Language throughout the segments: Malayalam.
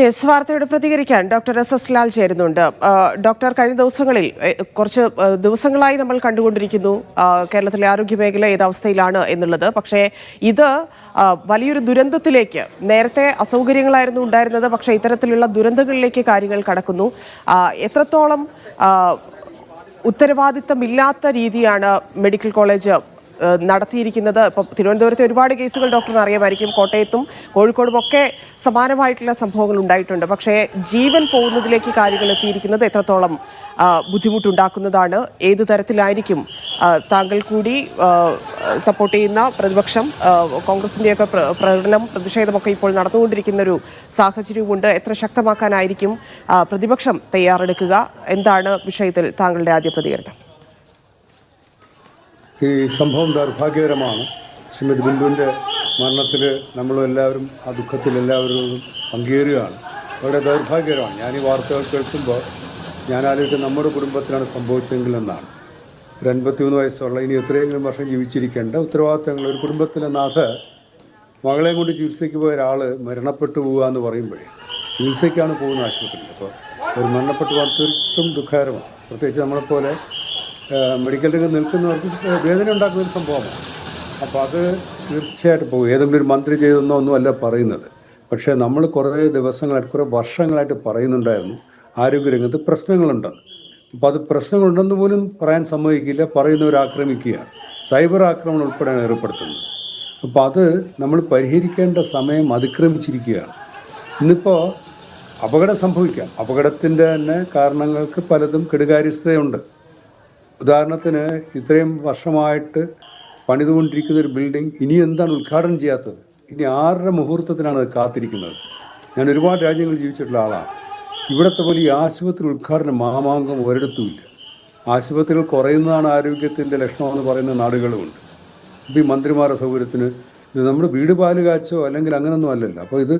യെസ് വാർത്തയോട് പ്രതികരിക്കാൻ ഡോക്ടർ എസ് എസ് ലാൽ ചേരുന്നുണ്ട്. ഡോക്ടർ കഴിഞ്ഞ ദിവസങ്ങളിൽ കുറച്ച് ദിവസങ്ങളായി നമ്മൾ കണ്ടുകൊണ്ടിരിക്കുന്നു. കേരളത്തിലെ ആരോഗ്യ മേഖല ഏത് അവസ്ഥയിലാണ് എന്നുള്ളത്. പക്ഷേ ഇത് വലിയൊരു ദുരന്തത്തിലേക്ക് നേരത്തെ അസൗകര്യങ്ങളായിരുന്നു ഉണ്ടായിരുന്നത്. പക്ഷേ ഇത്തരത്തിലുള്ള ദുരന്തങ്ങളിലേക്ക് കാര്യങ്ങൾ കടക്കുന്നു. എത്രത്തോളം ഉത്തരവാദിത്തമില്ലാത്ത രീതിയാണ് മെഡിക്കൽ കോളേജ് നടത്തിയിരിക്കുന്നത്. ഇപ്പം തിരുവനന്തപുരത്തെ ഒരുപാട് കേസുകൾ ഡോക്ടർ അറിയാമായിരിക്കും. കോട്ടയത്തും കോഴിക്കോടും ഒക്കെ സമാനമായിട്ടുള്ള സംഭവങ്ങൾ ഉണ്ടായിട്ടുണ്ട്. പക്ഷേ ജീവൻ പോകുന്നതിലേക്ക് കാര്യങ്ങൾ എത്തിയിരിക്കുന്നത് എത്രത്തോളം ബുദ്ധിമുട്ടുണ്ടാക്കുന്നതാണ് ഏത് തരത്തിലായിരിക്കും താങ്കൾ കൂടി സപ്പോർട്ട് ചെയ്യുന്ന പ്രതിപക്ഷം കോൺഗ്രസിന്റെയൊക്കെ പ്ര- പ്രകടനം പ്രതിഷേധമൊക്കെ ഇപ്പോൾ നടന്നുകൊണ്ടിരിക്കുന്ന ഒരു സാഹചര്യവുമുണ്ട് എത്ര ശക്തമാക്കാനായിരിക്കും പ്രതിപക്ഷം തയ്യാറെടുക്കുക? എന്താണ് വിഷയത്തിൽ താങ്കളുടെ ആദ്യ പ്രതികരണം? ഈ സംഭവം ദൗർഭാഗ്യകരമാണ്. ശ്രീമതി ബിന്ദുവിന്റെ മരണത്തിൽ നമ്മളെല്ലാവരും ആ ദുഃഖത്തിൽ എല്ലാവരും പങ്കേറുകയാണ് വളരെ ദൗർഭാഗ്യകരമാണ്. ഞാൻ ഈ വാർത്തകൾ കേൾക്കുമ്പോൾ ഞാൻ ആലോചിക്കുന്നത് നമ്മുടെ കുടുംബത്തിലാണ് സംഭവിച്ചതെങ്കിൽ എന്നാണ് ഒരു അൻപത്തിമൂന്ന് വയസ്സുള്ള ഇനി എത്രയെങ്കിലും വർഷം ജീവിച്ചിരിക്കേണ്ട ഉത്തരവാദിത്തങ്ങൾ ഒരു കുടുംബത്തിലെ നാഥ മകളെയും കൊണ്ട് ചികിത്സയ്ക്ക് പോയ ഒരാൾ മരണപ്പെട്ടു പോകുക എന്ന് പറയുമ്പോഴേ ചികിത്സയ്ക്കാണ് പോകുന്ന ആശുപത്രിയിൽ. അപ്പോൾ ഒരു മരണപ്പെട്ടു പോകാൻ തീർത്തും ദുഃഖകരമാണ്. പ്രത്യേകിച്ച് നമ്മളെപ്പോലെ മെഡിക്കൽ രംഗത്ത് നിൽക്കുന്നവർക്ക് വേദന ഉണ്ടാക്കുന്ന ഒരു സംഭവമാണ്. അപ്പോൾ അത് തീർച്ചയായിട്ടും പോകും. ഏതെങ്കിലും ഒരു മന്ത്രി ചെയ്തെന്നോ ഒന്നും അല്ല പറയുന്നത്. പക്ഷേ നമ്മൾ കുറേ ദിവസങ്ങളായിട്ട് കുറേ വർഷങ്ങളായിട്ട് പറയുന്നുണ്ടായിരുന്നു ആരോഗ്യരംഗത്ത് പ്രശ്നങ്ങളുണ്ടെന്ന്. അപ്പോൾ അത് പ്രശ്നങ്ങളുണ്ടെന്ന് പോലും പറയാൻ സമ്മതിക്കില്ല പറയുന്നവർ ആക്രമിക്കുകയാണ്. സൈബർ ആക്രമണം ഉൾപ്പെടെയാണ് ഏർപ്പെടുത്തുന്നത്. അപ്പോൾ അത് നമ്മൾ പരിഹരിക്കേണ്ട സമയം അതിക്രമിച്ചിരിക്കുകയാണ്. ഇന്നിപ്പോൾ അപകടം സംഭവിക്കാം. അപകടത്തിന്റെ തന്നെ കാരണങ്ങൾക്ക് പലതും കെടുകാര്യസ്ഥതയുണ്ട്. ഉദാഹരണത്തിന് ഇത്രയും വർഷമായിട്ട് പണിതുകൊണ്ടിരിക്കുന്ന ഒരു ബിൽഡിംഗ് ഇനി എന്താണ് ഉദ്ഘാടനം ചെയ്യാത്തത്? ഇനി ആരുടെ മുഹൂർത്തത്തിനാണ് അത് കാത്തിരിക്കുന്നത്? ഞാൻ ഒരുപാട് രാജ്യങ്ങളിൽ ജീവിച്ചിട്ടുള്ള ആളാണ്. ഇവിടുത്തെ പോലെ ഈ ആശുപത്രി ഉദ്ഘാടനം മഹാമാങ്കം ഒരിടത്തുമില്ല. ആശുപത്രികൾ കുറയുന്നതാണ് ആരോഗ്യത്തിന്റെ ലക്ഷണമെന്ന് പറയുന്ന നാടുകളുമുണ്ട്. അപ്പം ഈ മന്ത്രിമാരുടെ സൗകര്യത്തിന് ഇത് നമ്മുടെ വീട് പാൽ കാച്ചോ അല്ലെങ്കിൽ അങ്ങനൊന്നും അല്ലല്ലോ. അപ്പോൾ ഇത്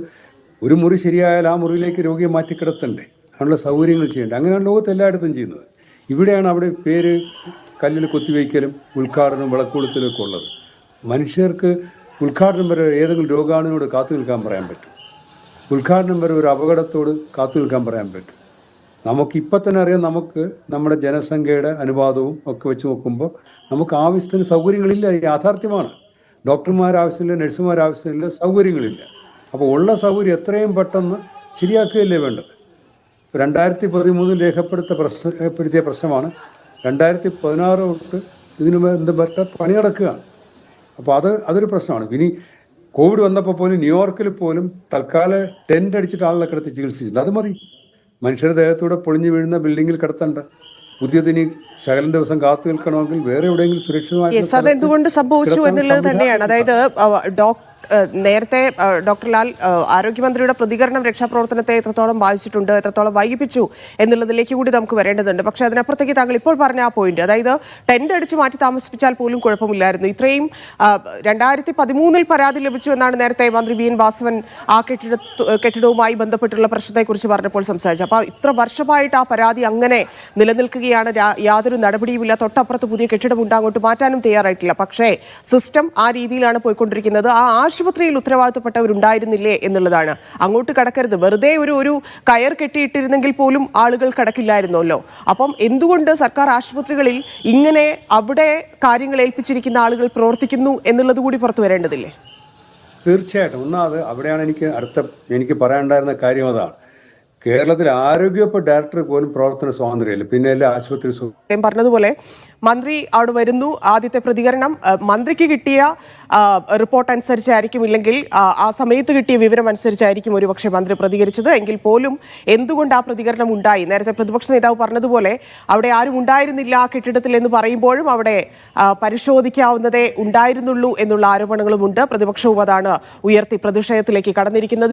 ഒരു മുറി ശരിയായാൽ ആ മുറിയിലേക്ക് രോഗിയെ മാറ്റി കിടത്തണ്ടേ അതിനുള്ള സൗകര്യങ്ങൾ ചെയ്യണ്ടേ? അങ്ങനെയാണ് ലോകത്ത് എല്ലായിടത്തും ചെയ്യുന്നത്. ഇവിടെയാണ് അവിടെ പേര് കല്ലിൽ കൊത്തിവയ്ക്കലും ഉദ്ഘാടനവും വിളക്കൂടത്തിലൊക്കെ ഉള്ളത്. മനുഷ്യർക്ക് ഉദ്ഘാടനം വരെ ഏതെങ്കിലും രോഗാണുവിനോട് കാത്തു നിൽക്കാൻ പറയാൻ പറ്റും. ഉദ്ഘാടനം വരെ ഒരു അപകടത്തോട് കാത്തു നിൽക്കാൻ പറയാൻ പറ്റും. നമുക്കിപ്പോൾ തന്നെ അറിയാം നമുക്ക് നമ്മുടെ ജനസംഖ്യയുടെ അനുപാതവും ഒക്കെ വെച്ച് നോക്കുമ്പോൾ നമുക്ക് ആവശ്യത്തിന് സൗകര്യങ്ങളില്ല യാഥാർത്ഥ്യമാണ്. ഡോക്ടർമാർ ആവശ്യമില്ല നഴ്സുമാർ ആവശ്യമില്ല സൗകര്യങ്ങളില്ല. അപ്പോൾ ഉള്ള സൗകര്യം എത്രയും പെട്ടെന്ന് ശരിയാക്കുകയല്ലേ വേണ്ടത്? രണ്ടായിരത്തി പതിമൂന്നിൽ രേഖപ്പെടുത്ത പ്രശ്നപ്പെടുത്തിയ പ്രശ്നമാണ്. രണ്ടായിരത്തി പതിനാറ് തൊട്ട് ഇതിനു ബന്ധപ്പെട്ട പണി നടക്കുകയാണ്. അപ്പോൾ അത് അതൊരു പ്രശ്നമാണ്. ഇനി കോവിഡ് വന്നപ്പോൾ പോലും ന്യൂയോർക്കിൽ പോലും തൽക്കാല ടെന്റ് അടിച്ചിട്ട് ആളുകളെ കിടത്തി ചികിത്സിച്ചിട്ടുണ്ട് അത് മതി. മനുഷ്യരുടെ ദേഹത്തൂടെ പൊളിഞ്ഞു വീഴുന്ന ബിൽഡിങ്ങിൽ കിടത്തണ്ട. പുതിയതിനി ശകലം ദിവസം കാത്തു നിൽക്കണമെങ്കിൽ വേറെ എവിടെയെങ്കിലും സുരക്ഷിതമായി അതെന്തുകൊണ്ട് സംഭവിച്ചു എന്നുള്ളത് തന്നെയാണ്. അതായത് ഡോക്ടർ നേരത്തെ ഡോക്ടർ ലാൽ ആരോഗ്യമന്ത്രിയുടെ പ്രതികരണം രക്ഷാപ്രവർത്തനത്തെ എത്രത്തോളം ബാധിച്ചിട്ടുണ്ട് എത്രത്തോളം വൈകിപ്പിച്ചു എന്നുള്ളതിലേക്ക് കൂടി നമുക്ക് വരേണ്ടതുണ്ട്. പക്ഷേ അതിനപ്പുറത്തേക്ക് താങ്കൾ ഇപ്പോൾ പറഞ്ഞ ആ പോയിന്റ് അതായത് ടെൻഡ് അടിച്ച് മാറ്റി താമസിപ്പിച്ചാൽ പോലും കുഴപ്പമില്ലായിരുന്നു. ഇത്രയും രണ്ടായിരത്തി പതിമൂന്നിൽ പരാതി ലഭിച്ചു എന്നാണ് നേരത്തെ മന്ത്രി വി എൻ വാസവൻ ആ കെട്ടിട കെട്ടിടവുമായി ബന്ധപ്പെട്ടുള്ള പ്രശ്നത്തെക്കുറിച്ച് പറഞ്ഞപ്പോൾ സംസാരിച്ചു അപ്പോൾ ഇത്ര വർഷമായിട്ട് ആ പരാതി അങ്ങനെ നിലനിൽക്കുകയാണ്. യാതൊരു നടപടിയുമില്ല. തൊട്ടപ്പുറത്ത് പുതിയ കെട്ടിടം ഉണ്ട് അങ്ങോട്ട് മാറ്റാനും തയ്യാറായിട്ടില്ല. പക്ഷേ സിസ്റ്റം ആ രീതിയിലാണ് പോയിക്കൊണ്ടിരിക്കുന്നത്. ആ ആശുപത്രിയിൽ ഉത്തരവാദിത്തപ്പെട്ടവരുണ്ടായിരുന്നില്ലേ എന്നുള്ളതാണ്. അങ്ങോട്ട് കടക്കരുത്. വെറുതെ ഒരു ഒരു കയർ കെട്ടിയിട്ടിരുന്നെങ്കിൽ പോലും ആളുകൾ കടക്കില്ലായിരുന്നല്ലോ. അപ്പം എന്തുകൊണ്ട് സർക്കാർ ആശുപത്രികളിൽ ഇങ്ങനെ അവിടെ കാര്യങ്ങൾ ഏൽപ്പിച്ചിരിക്കുന്ന ആളുകൾ പ്രവർത്തിക്കുന്നു എന്നുള്ളത് കൂടി പുറത്തു വരേണ്ടതില്ലേ? തീർച്ചയായിട്ടും. ഒന്നാമത് അവിടെയാണ് എനിക്ക് അടുത്ത എനിക്ക് പറയാനുണ്ടായിരുന്ന കാര്യം അതാണ്. കേരളത്തിൽ ആരോഗ്യവകുപ്പ് ഡയറക്ടർ പോലും പ്രവർത്തന സ്വാതന്ത്ര്യമില്ല. പിന്നെ എല്ലാ ആശുപത്രി പറഞ്ഞതുപോലെ മന്ത്രി അവിടെ വരുന്നു ആദ്യത്തെ പ്രതികരണം. മന്ത്രിക്ക് കിട്ടിയ റിപ്പോർട്ട് അനുസരിച്ചായിരിക്കും ഇല്ലെങ്കിൽ ആ സമയത്ത് കിട്ടിയ വിവരം അനുസരിച്ചായിരിക്കും ഒരുപക്ഷെ മന്ത്രി പ്രതികരിച്ചത്. എങ്കിൽ പോലും എന്തുകൊണ്ട് ആ പ്രതികരണം ഉണ്ടായി? നേരത്തെ പ്രതിപക്ഷ നേതാവ് പറഞ്ഞതുപോലെ അവിടെ ആരും ഉണ്ടായിരുന്നില്ല ആ കെട്ടിടത്തിൽ എന്ന് പറയുമ്പോഴും അവിടെ പരിശോധിക്കാവുന്നതേ ഉണ്ടായിരുന്നുള്ളൂ എന്നുള്ള ആരോപണങ്ങളുമുണ്ട്. പ്രതിപക്ഷവും അതാണ് ഉയർത്തി പ്രതിഷേധത്തിലേക്ക് കടന്നിരിക്കുന്നത്.